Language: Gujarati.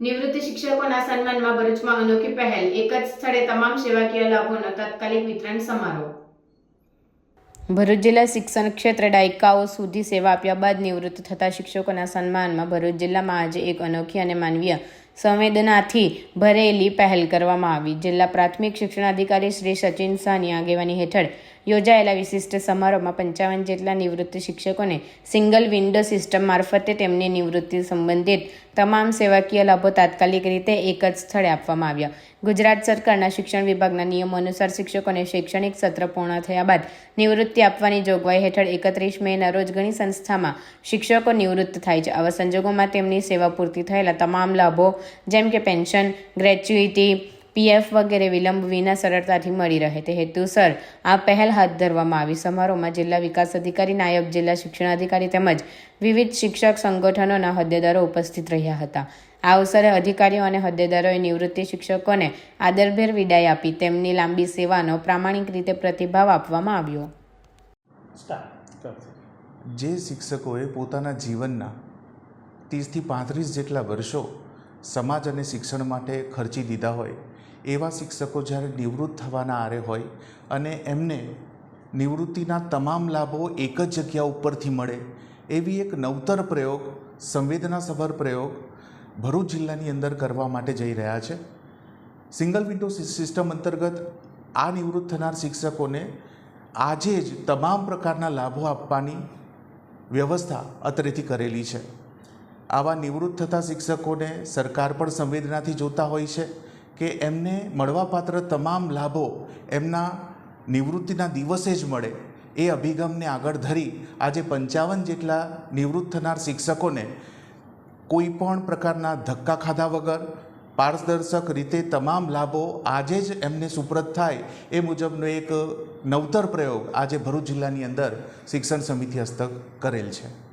નિવૃત્ત શિક્ષકોના સન્માનમાં ભરૂચમાં અનોખી પહેલ. એક જ સ્થળે તમામ સેવાકીય લાભોનો તાત્કાલિક વિતરણ સમારોહ. ભરૂચ જિલ્લા શિક્ષણ ક્ષેત્રે દાયકાઓ સુધી સેવા આપ્યા બાદ નિવૃત્ત થતા શિક્ષકોના સન્માનમાં ભરૂચ જિલ્લામાં આજે એક અનોખી અને માનવીય સંવેદનાથી ભરેલી પહેલ કરવામાં આવી. જિલ્લા પ્રાથમિક શિક્ષણાધિકારી શ્રી સચિન શાહની આગેવાની હેઠળ યોજાયેલા વિશિષ્ટ સમારોહમાં પંચાવન જેટલા નિવૃત્ત શિક્ષકોને સિંગલ વિન્ડો સિસ્ટમ મારફતે તેમની નિવૃત્તિ સંબંધિત તમામ સેવાકીય લાભો તાત્કાલિક રીતે એક જ સ્થળે આપવામાં આવ્યા. ગુજરાત સરકારના શિક્ષણ વિભાગના નિયમો અનુસાર શિક્ષકોને શૈક્ષણિક સત્ર પૂર્ણ થયા બાદ નિવૃત્તિ આપવાની જોગવાઈ હેઠળ એકત્રીસ મેના રોજ ઘણી સંસ્થામાં શિક્ષકો નિવૃત્ત થાય છે. આવા સંજોગોમાં તેમની સેવા પૂર્તિ થયેલા તમામ લાભો, જેમ કે પેન્શન, ગ્રેચ્યુઇટી પીએફ વગેરે વિલંબ વિના સરળતાથી મળી રહે. તે હેતુસર આ પહેલ હાથ ધરવામાં આવી. સમારોહમાં જિલ્લા વિકાસ અધિકારી, નાયબ જિલ્લા શિક્ષણાધિકારી તેમજ વિવિધ શિક્ષક સંગઠનોના હોદ્દેદારો ઉપસ્થિત રહ્યા હતા. આ અવસરે અધિકારીઓ અને હોદ્દેદારોએ નિવૃત્તિ શિક્ષકોને આદરભેર વિદાય આપી. તેમની લાંબી સેવાનો પ્રામાણિક રીતે પ્રતિભાવ આપવામાં આવ્યો. જે શિક્ષકોએ પોતાના જીવનના ત્રીસથી પાંત્રીસ જેટલા વર્ષો સમાજ અને શિક્ષણ માટે ખર્ચી દીધા હોય એવા શિક્ષકો જ્યારે નિવૃત્ત થવાના આરે હોય અને એમને નિવૃત્તિના તમામ લાભો એક જ જગ્યા ઉપરથી મળે, એવી એક નવતર પ્રયોગ, સંવેદનાસભર પ્રયોગ ભરૂચ જિલ્લાની અંદર કરવા માટે જઈ રહ્યા છે. સિંગલ વિન્ડો સિસ્ટમ અંતર્ગત આ નિવૃત્ત થનાર શિક્ષકોને આજે જ તમામ પ્રકારના લાભો આપવાની વ્યવસ્થા અત્રેથી કરેલી છે. આવા નિવૃત્ત થતા શિક્ષકોને સરકાર પણ સંવેદનાથી જોતા હોય છે. કે એમને મળવાપાત્ર તમામ લાભો એમના નિવૃત્તિના દિવસે જ મળે એ અભિગમને આગળ ધરી આજે પંચાવન જેટલા નિવૃત્ત થનાર શિક્ષકોને કોઈપણ પ્રકારના ધક્કા ખાધા વગર પારદર્શક રીતે તમામ લાભો આજે જ એમને સુપ્રત થાય એ મુજબનો એક નવતર પ્રયોગ આજે ભરૂચ જિલ્લાની અંદર શિક્ષણ સમિતિ હસ્તક કરેલ છે.